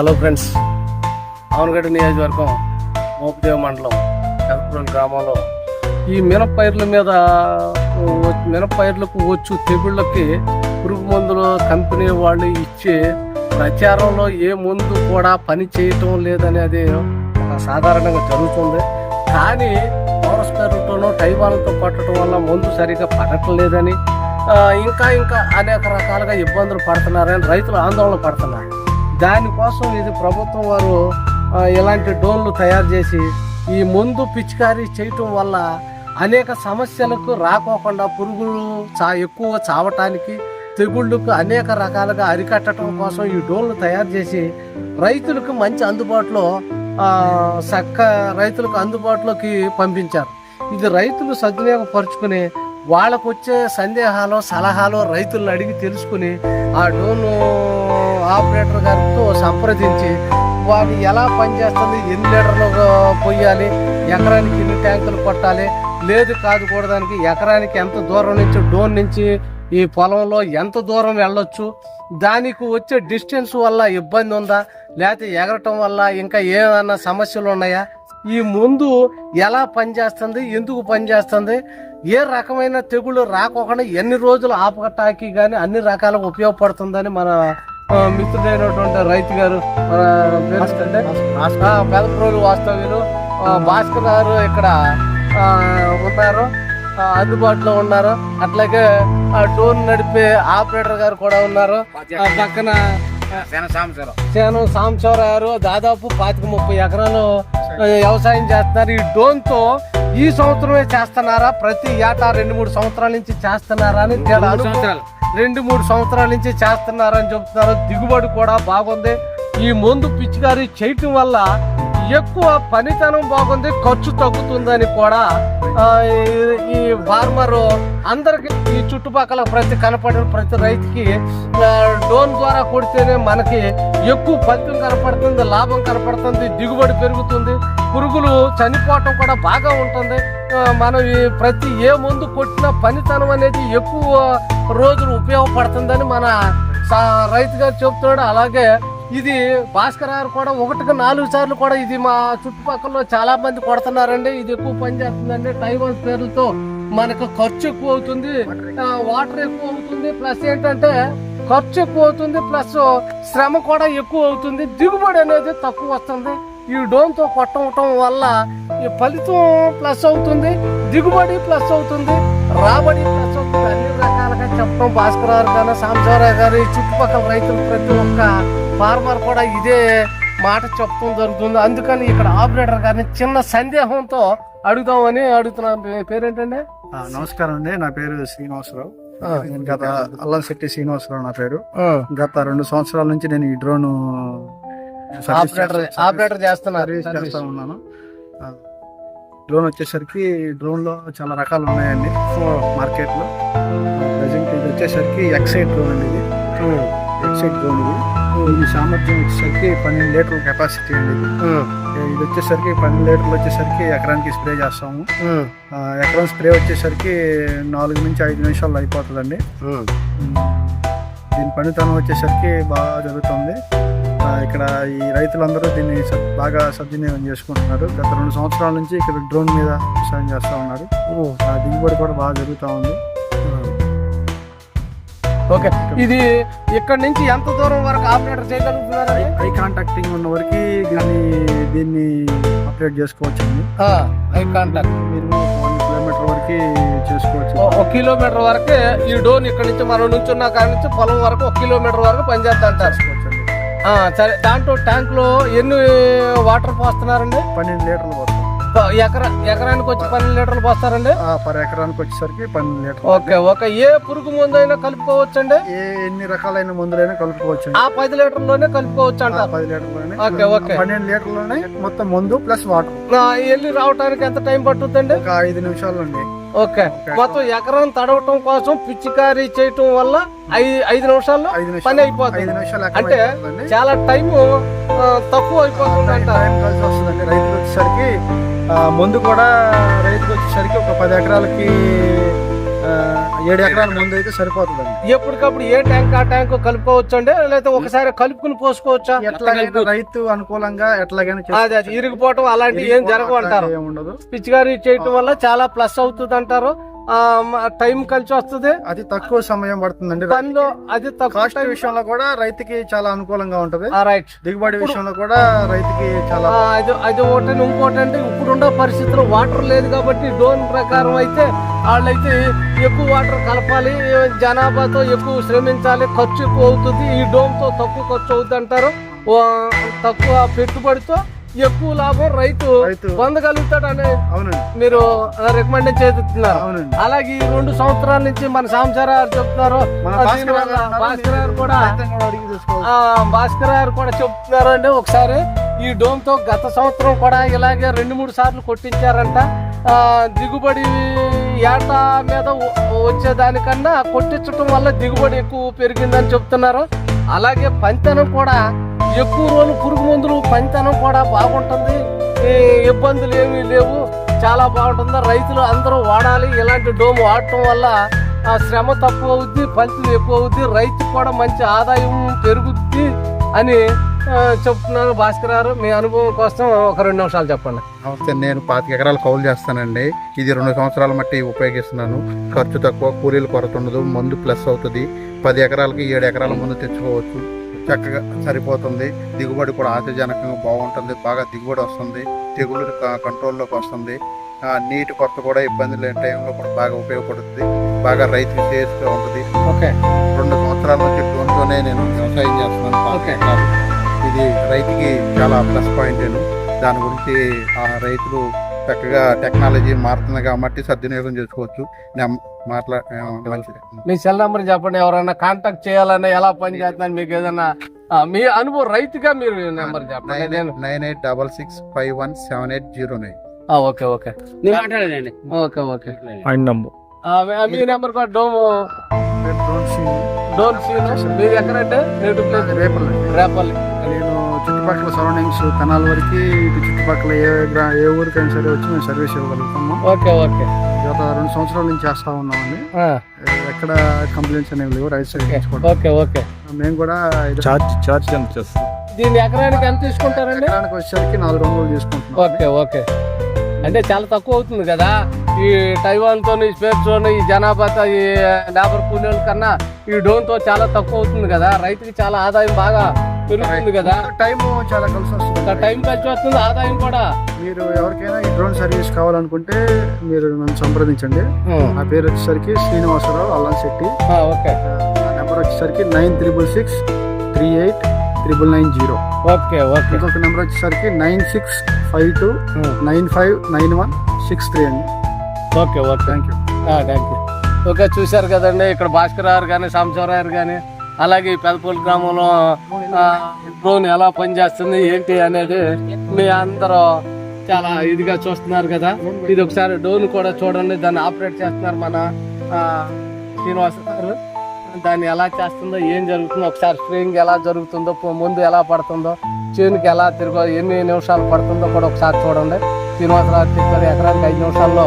Hello friends. Avanigadda నియోజకవర్గం మోపదేవ మండలం కల్పూరం గ్రామంలో ఈ మినపైర్ల మీద మినపైర్లకు వచ్చు తెగుళ్ళకి పురుగు మందులు కంపెనీ వాళ్ళు ఇచ్చే ప్రచారంలో ఏ మందు కూడా పని చేయటం లేదనేది సాధారణంగా జరుగుతుంది. కానీ పవర్ స్పెరుతోనో టైవాన్తో పట్టడం వల్ల మందు సరిగా పడటం లేదని ఇంకా ఇంకా అనేక రకాలుగా ఇబ్బందులు పడుతున్నారని రైతులు ఆందోళన పడుతున్నారు. దానికోసం ఇది ప్రభుత్వం వారు ఇలాంటి డోన్లు తయారు చేసి ఈ మందు పిచికారీ చేయటం వల్ల అనేక సమస్యలకు రాకోకుండా పురుగులు చా ఎక్కువ చావటానికి తెగుళ్ళకు అనేక రకాలుగా అరికట్టడం కోసం ఈ డోన్లు తయారు చేసి రైతులకు మంచి అందుబాటులో చక్క రైతులకు అందుబాటులోకి పంపించారు. ఇది రైతులు సద్వినియోగపరుచుకుని వాళ్ళకు వచ్చే సందేహాలు సలహాలు రైతులను అడిగి తెలుసుకుని ఆ డోను ఆపరేటర్ గారితో సంప్రదించి వాటి ఎలా పనిచేస్తుంది ఎన్ని లీటర్లు పొయ్యాలి ఎకరానికి ఎన్ని ట్యాంకులు కొట్టాలి లేదు కాదు కూడదానికి ఎకరానికి ఎంత దూరం నుంచి డోన్ నుంచి ఈ పొలంలో ఎంత దూరం వెళ్ళొచ్చు దానికి వచ్చే డిస్టెన్స్ వల్ల ఇబ్బంది ఉందా లేకపోతే ఎగరటం వల్ల ఇంకా ఏమైనా సమస్యలు ఉన్నాయా? ఈ ముందు ఎలా పనిచేస్తుంది ఎందుకు పనిచేస్తుంది ఏ రకమైన తెగుళ్ళు రాకోకుండా ఎన్ని రోజులు ఆపకటాకి కానీ అన్ని రకాలుగా ఉపయోగపడుతుందని మన మిత్రుడైనటువంటి రైతు గారు పెదప్రోలు వాస్తవ్యులు భాస్కర్ గారు ఇక్కడ ఉన్నారు అందుబాటులో ఉన్నారు. అట్లాగే ఆ డోర్ నడిపే ఆపరేటర్ గారు కూడా ఉన్నారు. ఆ పక్కన సేను సాంబశివరావు. దాదాపు పాతిక ముప్పై ఎకరాలు వ్యవసాయం చేస్తున్నారు. ఈ డోన్తో ఈ సంవత్సరమే చేస్తున్నారా? ప్రతి ఏటా రెండు మూడు సంవత్సరాల నుంచి చేస్తున్నారా అని రెండు మూడు సంవత్సరాల. నుంచి చేస్తున్నారని చెప్తున్నారు. దిగుబడి కూడా బాగుంది. ఈ మందు పిచికారీ చేయటం వల్ల ఎక్కువ పనితనం బాగుంది ఖర్చు తగ్గుతుందని కూడా ఈ- ఈ ఫార్మర్ అందరికి ఈ చుట్టుపక్కల ప్రతి కనపడిన ప్రతి రైతుకి డోన్ డ్రోన్ ద్వారా కొడితేనే మనకి ఎక్కువ ఫలితం కనపడుతుంది లాభం కనపడుతుంది దిగుబడి పెరుగుతుంది పురుగులు చనిపోవటం కూడా బాగా ఉంటుంది. మనం ఈ ప్రతి ఏ మందు కొట్టిన పనితనం అనేది ఎక్కువ రోజులు ఉపయోగపడుతుందని మన రైతు గారు చెప్తున్నాడు. అలాగే ఇది భాస్కర్ గారు కూడా ఒకటికి నాలుగు సార్లు కూడా ఇది మా చుట్టుపక్కల చాలా మంది కొడుతున్నారండి. ఇది ఎక్కువ పని చేస్తుందండి. టైవాన్ పేర్లతో మనకు ఖర్చు ఎక్కువ అవుతుంది. ఆ, వాటర్ ఎక్కువ అవుతుంది. ప్లస్ ఏంటంటే ఖర్చు ఎక్కువ అవుతుంది. ప్లస్ శ్రమ కూడా ఎక్కువ అవుతుంది. దిగుబడి అనేది తక్కువ వస్తుంది. ఈ డోన్తో కొట్టడం వల్ల ఈ ఫలితం ప్లస్ అవుతుంది. దిగుబడి ప్లస్ అవుతుంది. రాబడి ప్లస్ అవుతుంది. అన్ని రకాలుగా చెప్పడం భాస్కర్ గారు కానీ సాంబశివరావు గారు ఈ చుట్టుపక్కల రైతులు ప్రతి ఒక్క ఫార్మర్ కూడా ఇదే మాట చెప్పడం జరుగుతుంది. అందుకని ఇక్కడ ఆపరేటర్ గారిని చిన్న సందేహంతో అడుగుదామని అడుగుతున్నాను పేరేంటండి? నమస్కారం అండి. నా పేరు శ్రీనివాసరావు. గత అల్లంశెట్టి శ్రీనివాసరావు నా పేరు. గత రెండు సంవత్సరాల నుంచి నేను ఈ డ్రోన్ ఆపరేటర్ చేస్తున్నారు. సర్వీస్ చేస్తా ఉన్నాను. డ్రోన్ వచ్చేసరికి డ్రోన్లో చాలా రకాలు ఉన్నాయండి. మార్కెట్లో ప్రజెంట్ ఇది వచ్చేసరికి ఎక్సైడ్ డ్రోన్ అండి ఇది ఎక్సైడ్ డ్రోన్ ఇది. ఇది సామర్థ్యం వచ్చేసరికి పన్నెండు లీటర్ల కెపాసిటీ అండి ఇది. వచ్చేసరికి పన్నెండు లీటర్లు వచ్చేసరికి ఎకరానికి స్ప్రే చేస్తాము. ఎకరం స్ప్రే వచ్చేసరికి నాలుగు నుంచి ఐదు నిమిషాల్లో అయిపోతుందండి. దీని పనితనం వచ్చేసరికి బాగా జరుగుతుంది. ఇక్కడ ఈ రైతులందరూ దీన్ని బాగా సద్వినియోగం చేసుకుంటున్నారు. గత రెండు సంవత్సరాల నుంచి ఇక్కడ డ్రోన్ మీద వ్యవసాయం చేస్తూ ఉన్నారు. దిగుబడి కూడా బాగా జరుగుతూ ఉంది. ఓకే. ఇది ఇక్కడ నుంచి ఎంత దూరం వరకు ఆపరేటర్ చేయగలుగుతున్నారండి ఐ కాంటాక్టింగ్ ఉన్న వరకు దీన్ని దీన్ని ఆపరేట్ చేసుకోవచ్చు అండి ఐ కాంటాక్ట్. కిలోమీటర్ వరకు చేసుకోవచ్చు. ఒక కిలోమీటర్ వరకే ఈ డోన్ ఇక్కడ నుంచి మనం నుంచున్న కాడ నుంచి పొలం వరకు ఒక కిలోమీటర్ వరకు పనిచేస్తా అంటారు సరే దాంట్లో ట్యాంక్లో ఎన్ని వాటర్ పోస్తున్నారండి? పన్నెండు లీటర్లు ప- ఎకరా ఎకరానికి వచ్చి పన్నెండు లీటర్లు పోస్తారండి? పర్ ఎకరానికి వచ్చేసరికి పన్నెండు లీటర్లు. Okay okay. ఏ పురుగు మందు అయినా కలుపుకోవచ్చండి? ఏ ఎన్ని రకాలైన మందులైనా కలుపుకోవచ్చు ఆ పది లీటర్లోనే కలుపుకోవచ్చు ఆ అంటారు పది లీటర్లోనే ఓకే, ఓకే. పన్నెండు లీటర్లోనే మొత్తం మందు ప్లస్ వాటర్. వెళ్ళి రావడానికి ఎంత టైం పట్టుద్దండి? ఒక ఐదు నిమిషాలు అండి ఓకే. మొత్తం ఎకరం తడవటం కోసం పిచ్చికారీ చేయటం వల్ల ఐదు నిమిషాల్లో పని అయిపోతుంది. అంటే చాలా టైం తక్కువ అయిపోతుంది అంటారు టైం కలిసి వస్తుందండి. రైతుకు వచ్చేసరికి మందు కూడా రైతుకు వచ్చేసరికి ఒక పది ఎకరాలకి ఏడు ఎకరాల ముందు అయితే సరిపోతుందండి. ఎప్పటికప్పుడు ఏ ట్యాంక్ ఆ ట్యాంక్ కలుపుకోవచ్చు అండి లేకపోతే ఒకసారి కలుపుకుని పోసుకోవచ్చా? ఎట్లాగైనా రైతు అనుకూలంగా ఎట్లాగైనా అది అది ఇరిగిపోవటం అలాంటివి ఏం జరగవు అంటారు ఉండదు. పిచ్చిగారి చేయటం వల్ల చాలా ప్లస్ అవుతుంది అంటారు టైం కలిసి వస్తుంది. అతి తక్కువ సమయం పడుతుందండి పనిలో అది తక్కువ విషయంలో కూడా రైతుకి చాలా అనుకూలంగా ఉంటది. ఆ, రైట్. దిగుబడి విషయంలో కూడా రైతుకి చాలా అది అది ఒకటి ఇంకోటి అంటే ఇప్పుడున్న పరిస్థితుల్లో వాటర్ లేదు కాబట్టి డోన్ ప్రకారం అయితే వాళ్ళైతే ఎక్కువ వాటర్ కలపాలి జనాభాతో ఎక్కువ శ్రమించాలి ఖర్చు ఎక్కువ అవుతుంది ఈ డోమ్తో తక్కువ ఖర్చు అవుతుంది అంటారు తక్కువ పెట్టుబడితో ఎక్కువ లాభం రైతు పొందగలుగుతాడు అని మీరు రికమెండ్ చేస్తున్నారు. అలాగే ఈ రెండు సంవత్సరాల నుంచి మన చెప్తున్నారు. దీనివల్ల గారు ఉన్నారు. భాస్కర్ గారు కూడా భాస్కర్ గారు కూడా చెప్తున్నారు అండి ఒకసారి ఈ డోమ్తో గత సంవత్సరం కూడా ఇలాగే రెండు మూడు సార్లు కొట్టించారంట. దిగుబడి ఏట మీద వచ్చేదానికన్నా కొట్టించడం వల్ల దిగుబడి ఎక్కువ పెరిగిందని చెప్తున్నారు. అలాగే పంతనం కూడా ఎక్కువ రోజులు పురుగు మందులు పనితనం కూడా బాగుంటుంది. ఈ ఇబ్బందులు ఏమీ లేవు. చాలా బాగుంటుంది. రైతులు అందరూ వాడాలి. ఇలాంటి డోమ్ వాడటం వల్ల ఆ శ్రమ తక్కువ అవుద్ది ఫలితం ఎక్కువ అవుద్ది రైతు కూడా మంచి ఆదాయం పెరుగుద్ది అని చెప్తున్నారు భాస్కర్ గారు. మీ అనుభవం కోసం ఒక రెండు నిమిషాలు చెప్పండి. నమస్తే నేను పాతిక ఎకరాలు కౌలు చేస్తానండి. ఇది రెండు సంవత్సరాల మట్టి ఉపయోగిస్తున్నాను. ఖర్చు తక్కువ కూలీలు కొరత ఉండదు మందు ప్లస్ అవుతుంది. పది ఎకరాలకి ఏడు ఎకరాల మందు తెచ్చుకోవచ్చు. చక్కగా సరిపోతుంది. దిగుబడి కూడా ఆశాజనకంగా బాగుంటుంది. బాగా దిగుబడి వస్తుంది. తెగులు కంట్రోల్లోకి వస్తుంది. ఆ, నీటి కొరత కూడా ఇబ్బంది లేని టైంలో కూడా బాగా ఉపయోగపడుతుంది. బాగా రైతుకి సేఫ్గా ఉంటుంది. ఓకే. రెండు సంవత్సరాల నుంచి డ్రోన్తోనే నేను వ్యవసాయం చేస్తున్నాను. ఓకే. ఇది రైతుకి చాలా ప్లస్ పాయింట్ నేను. దాని గురించి ఆ రైతులు చక్కగా టెక్నాలజీ మారుతుంది కాబట్టి సద్వినియోగం చేసుకోవచ్చు. నేను మాట్లా మీ సెల్ నెంబర్ చెప్పండి ఎవరైనా కాంటాక్ట్ చేయాలన్నా ఎలా పని చేస్తున్నారు మీకు ఏదైనా మీ అనుభవం రైతుగా మీరు నెంబర్ చెప్పండి. Nine eight double six five one seven eight zero nine. ఆ, ఓకే ఓకే. నేను మాట్లాడేదండి ఓకే ఓకే. ఆయన నంబర్. ఆ, మీ- నెంబర్ కూడా డోమ్. డోన్ సీన్ మీరు ఎక్కడంటే నేటివ్ ప్లేస్ అది రేపల్లండి రేపల్లి. నేను చుట్టుపక్కల సరౌండింగ్స్ తెనాల వరకు ఇటు చుట్టుపక్కల ఏ గ్రా ఏ ఊరికైనా సరే వచ్చి మేము సర్వీస్ ఇవ్వగలుగుతాము. Okay okay. గత రెండు సంవత్సరాల నుంచి చేస్తా ఉన్నామండి. ఎక్కడ కంప్లైంట్స్ అనేవి లేవు కూడా ఓకే ఓకే మేము కూడా ఇది ఛార్జ్ ఛార్జ్ ఎంత చేస్తారు? దీన్ని ఎకరానికి ఎంత తీసుకుంటారండి? ఎకరానికి వచ్చేసరికి నాలుగు వందలు తీసుకుంటున్నాం. Okay okay. అంటే చాలా తక్కువ అవుతుంది కదా? ఈ టైవాన్తో స్పేస్తో ఈ జనాభాతో ఈ లేబర్ కూలీల కన్నా ఈ డోన్తో చాలా తక్కువ అవుతుంది కదా? రైతుకి చాలా ఆదాయం బాగా పెరుగుతుంది కదా. టైం చాలా కలిసి వస్తుంది. టైం కలిసి వస్తుంది ఆదాయం కూడా. మీరు ఎవరికైనా ఈ డ్రోన్ సర్వీస్ కావాలనుకుంటే మీరు నన్ను సంప్రదించండి. నా పేరు వచ్చేసరికి శ్రీనివాసరావు అల్లం శెట్టి. ఓకే. నా నెంబర్ వచ్చేసరికి nine triple six three eight triple nine zero. Okay okay. ఇంకొక నెంబర్ వచ్చేసరికి nine six five two. Nine five nine one six three అండి. Okay okay. Thank you thank you okay చూశారు కదండి ఇక్కడ భాస్కర్ గారు కానీ సాంబశివరావు గారు కానీ అలాగే ఈ పెదపూల్ గ్రామంలో డ్రోన్ ఎలా పనిచేస్తుంది ఏంటి అనేది మీ అందరూ చాలా ఇదిగా చూస్తున్నారు కదా. ఇది ఒకసారి డ్రోన్ కూడా చూడండి దాన్ని ఆపరేట్ చేస్తున్నారు మన శ్రీనివాస గారు. దాన్ని ఎలా చేస్తుందో ఏం జరుగుతుందో ఒకసారి స్ప్రేయింగ్ ఎలా జరుగుతుందో ముందు ఎలా పడుతుందో చేనుకి ఎలా తిరుగు ఎన్ని నిమిషాలు పడుతుందో కూడా ఒకసారి చూడండి. శ్రీనివాసరావు చెప్పారు ఎకరానికి ఐదు నిమిషాల్లో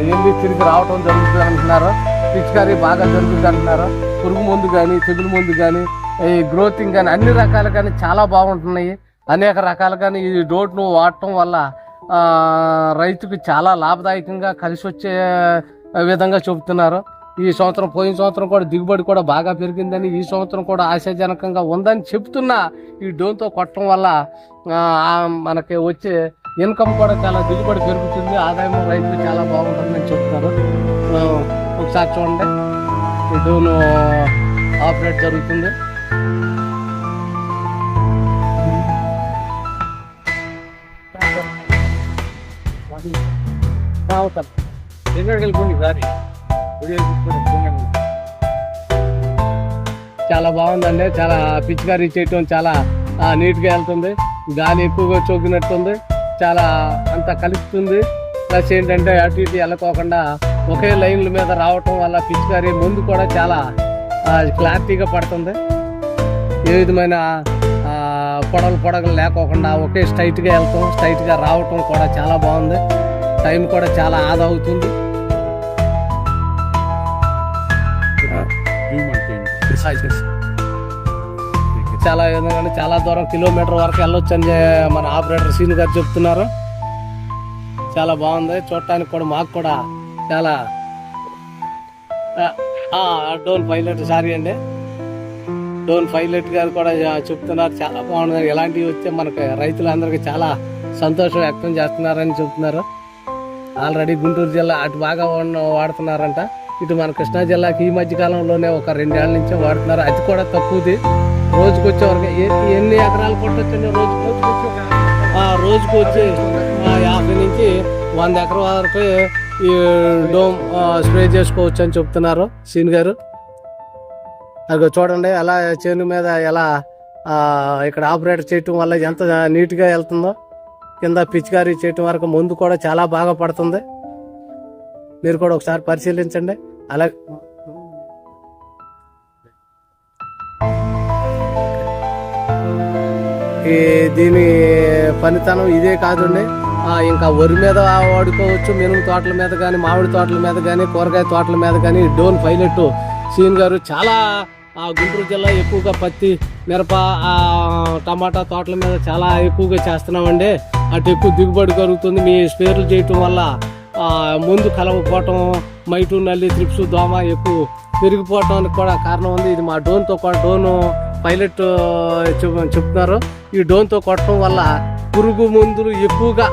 ఎన్ని వెళ్ళి తిరిగి రావటం జరుగుతుంది అంటున్నారు. పిచికారీ బాగా జరుగుతుంది అంటున్నారు. పురుగు మందు కానీ తెగులు మందు కానీ ఈ గ్రోతింగ్ కానీ అన్ని రకాలు కానీ చాలా బాగుంటున్నాయి. అనేక రకాలు కానీ ఈ డోట్ను వాడటం వల్ల రైతుకు చాలా లాభదాయకంగా కలిసి వచ్చే విధంగా చెబుతున్నారు ఈ సంవత్సరం పోయిన సంవత్సరం కూడా దిగుబడి కూడా బాగా పెరిగిందని ఈ సంవత్సరం కూడా ఆశాజనకంగా ఉందని చెప్తున్నా. ఈ డోన్తో కొట్టడం వల్ల మనకి వచ్చే ఇన్కమ్ కూడా చాలా దిగుబడి పెరుగుతుంది. ఆదాయం రైతులు చాలా బాగుంటుందని చెప్తున్నారు. ఒకసారి చూడండి. ఈ డోన్ ఆపరేట్ జరుగుతుంది. చాలా బాగుందండి. చాలా పిచ్చికారీ చేయటం చాలా నీట్గా వెళ్తుంది. గాలి ఎక్కువగా చోకినట్టుంది. చాలా అంత కలుస్తుంది ప్లస్ ఏంటంటే అటు ఇటు వెళ్ళకోకుండా ఒకే లైన్ల మీద రావటం వల్ల పిచికారి ముందు కూడా చాలా క్లారిటీగా పడుతుంది. ఏ విధమైన పొడవలు పొడగలు లేకోకుండా ఒకే స్ట్రైట్గా వెళ్తాం స్ట్రైట్గా రావటం కూడా చాలా బాగుంది. టైం కూడా చాలా ఆదా అవుతుంది. చాలా ఎందుకంటే చాలా దూరం కిలోమీటర్ వరకు వెళ్ళొచ్చు అని మన ఆపరేటర్ సీన్ గారు చెప్తున్నారు. చాలా బాగుంది. చూడటానికి కూడా మాకు కూడా చాలా డోన్ పైలట్ సారీ అండి. డోన్ పైలట్ గారు కూడా చెప్తున్నారు చాలా బాగుంటుంది ఇలాంటివి వస్తే మనకి రైతులందరికీ చాలా సంతోషం వ్యక్తం చేస్తున్నారని చెప్తున్నారు. ఆల్రెడీ గుంటూరు జిల్లా అటు బాగా వాడుతున్నారంట. ఇటు మన కృష్ణా జిల్లాకి ఈ మధ్య కాలంలోనే ఒక రెండేళ్ళ నుంచే వాడుతున్నారు. అది కూడా తక్కువది. రోజుకు వచ్చేవరకు ఎన్ని ఎకరాలు కొట్టొచ్చండి? రోజు ఆ, రోజుకు వచ్చి యాభై నుంచి వంద ఎకరాల వరకు ఈ డోమ్ స్ప్రే చేసుకోవచ్చు అని చెప్తున్నారు సీన్ గారు. అది చూడండి ఎలా చేను మీద ఎలా ఇక్కడ ఆపరేట్ చేయటం వల్ల ఎంత నీట్గా వెళ్తుందో కింద పిచికారీ చేయటం వరకు ముందు కూడా చాలా బాగా పడుతుంది. మీరు కూడా ఒకసారి పరిశీలించండి. అలా ఈ దీని పనితనం ఇదే కాదండి. ఇంకా వరి మీద వాడుకోవచ్చు మినుము తోటల మీద కానీ మామిడి తోటల మీద కానీ కూరగాయ తోటల మీద కానీ డోన్ పైలట్ సీన్ గారు చాలా ఆ, గుంటూరు జిల్లా ఎక్కువగా పత్తి మిరప టమాటా తోటల మీద చాలా ఎక్కువగా చేస్తున్నామండి. అటు ఎక్కువ దిగుబడి కలుగుతుంది. మీ స్పేర్లు చేయటం వల్ల ముందు కలవకపోవటం మైటు నల్లి త్రిప్స్ దోమ ఎక్కువ పెరిగిపోవటానికి కూడా కారణం ఉంది. ఇది మా డోన్తో కూడా డోను పైలట్ చెప్- చెప్తున్నారు. ఈ డోన్తో కొట్టడం వల్ల పురుగు మందులు ఎక్కువగా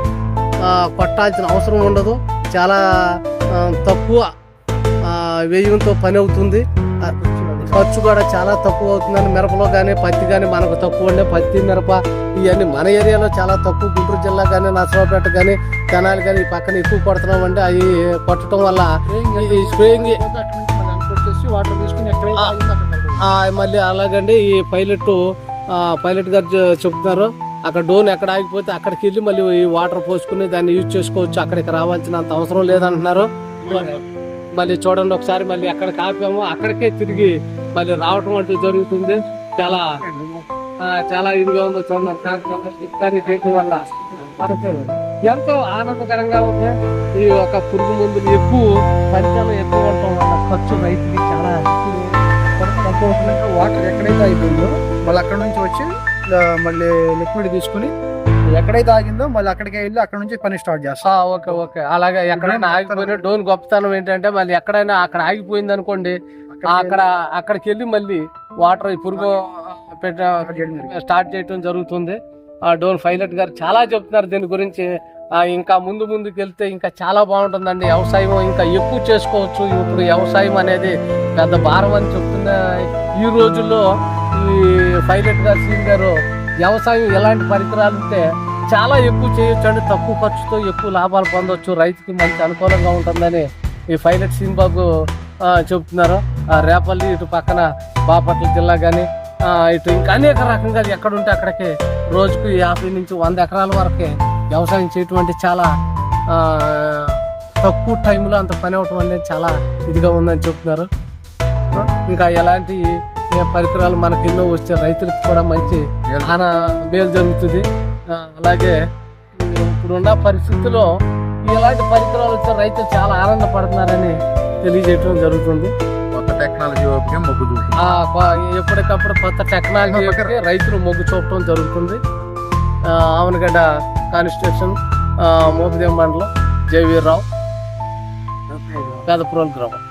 కొట్టాల్సిన అవసరం ఉండదు. చాలా తక్కువ వ్యయంతో పని అవుతుంది. ఖర్చు కూడా చాలా తక్కువ అవుతుందని మిరపలో కానీ పత్తి కానీ మనకు తక్కువ ఉండే పత్తి మిరప ఇవన్నీ మన ఏరియాలో చాలా తక్కువ. గుంటూరు జిల్లా కానీ నర్సరావుపేట కానీ తెనాలి కానీ ఈ పక్కన ఎక్కువ కొడుతున్నాం అంటే అవి కొట్టడం వల్ల ఈ స్ప్రేయింగ్ మళ్ళీ అలాగండి. ఈ పైలట్ పైలట్ గారు చెప్తున్నారు. అక్కడ డోన్ ఎక్కడ ఆగిపోతే అక్కడికి వెళ్ళి మళ్ళీ ఈ వాటర్ పోసుకుని దాన్ని యూజ్ చేసుకోవచ్చు. అక్కడికి రావాల్సినంత అవసరం లేదంటున్నారు. మళ్ళీ చూడండి ఒకసారి మళ్ళీ ఎక్కడ ఆపాము అక్కడికే తిరిగి మళ్ళీ రావటం అంటూ జరుగుతుంది. చాలా చాలా ఇదిగా ఉందో చూడండి. చేయటం వల్ల ఎంతో ఆనందకరంగా ఉంది. ఈ యొక్క పురుగు మందులు ఎక్కువ పరిచయం ఎక్కువ ఉండటం వల్ల ఖర్చు రైతుకి చాలా ఎక్కువ వాటర్ ఎక్కడైతే అయిపోయిందో మళ్ళీ అక్కడ నుంచి వచ్చి మళ్ళీ లిక్విడ్ తీసుకుని ఎక్కడైతే ఆగిందో మళ్ళీ అక్కడికి వెళ్ళి అక్కడ నుంచి పని స్టార్ట్ చేస్తాం. Okay okay. అలాగే ఎక్కడైనా ఆగిపోయిన డోన్ గొప్పతనం ఏంటంటే మళ్ళీ ఎక్కడైనా అక్కడ ఆగిపోయింది అనుకోండి అక్కడ అక్కడికి వెళ్ళి మళ్ళీ వాటర్ పురుగు పెట్ట స్టార్ట్ చేయడం జరుగుతుంది. ఆ డోన్ పైలట్ గారు చాలా చెప్తున్నారు దీని గురించి. ఇంకా ముందు ముందుకు వెళ్తే ఇంకా చాలా బాగుంటుందండి. వ్యవసాయం ఇంకా ఎక్కువ చేసుకోవచ్చు. ఇప్పుడు వ్యవసాయం అనేది పెద్ద భారం అని చెప్తున్న ఈ రోజుల్లో ఈ పైలట్ గారు సీన్ గారు వ్యవసాయం ఎలాంటి పరికరాలు ఉంటే చాలా ఎక్కువ చేయొచ్చు అండి. తక్కువ ఖర్చుతో ఎక్కువ లాభాలు పొందవచ్చు రైతుకి మంచి అనుకూలంగా ఉంటుందని ఈ పైలట్ సీన్ బాబు చెప్తున్నారు ఆ, రేపల్లి ఇటు పక్కన బాపట్ల జిల్లా కానీ ఇటు ఇంకా అనేక రకంగా ఎక్కడుంటే అక్కడికి రోజుకు యాభై నుంచి వంద ఎకరాల వరకే వ్యవసాయం చేయటం అంటే చాలా తక్కువ టైంలో అంత పని అవటం అనేది చాలా ఇదిగా ఉందని చెప్తున్నారు. ఇంకా ఎలాంటి పరికరాలు మనకి ఎన్నో వస్తే రైతులకు కూడా మంచి ఆన మేలు జరుగుతుంది. అలాగే ఇప్పుడున్న పరిస్థితుల్లో ఇలాంటి పరికరాలు వచ్చే రైతులు చాలా ఆనందపడుతున్నారని తెలియజేయడం జరుగుతుంది. కొత్త టెక్నాలజీ మొగ్గు ఎప్పటికప్పుడు కొత్త టెక్నాలజీ రైతులు మొగ్గు చూపడం జరుగుతుంది. ఆవనగడ్డ కాన్స్టిట్యూషన్ మోపిదేవ్ మండలం జయవీర్రావు పెదపురోలు గ్రామం.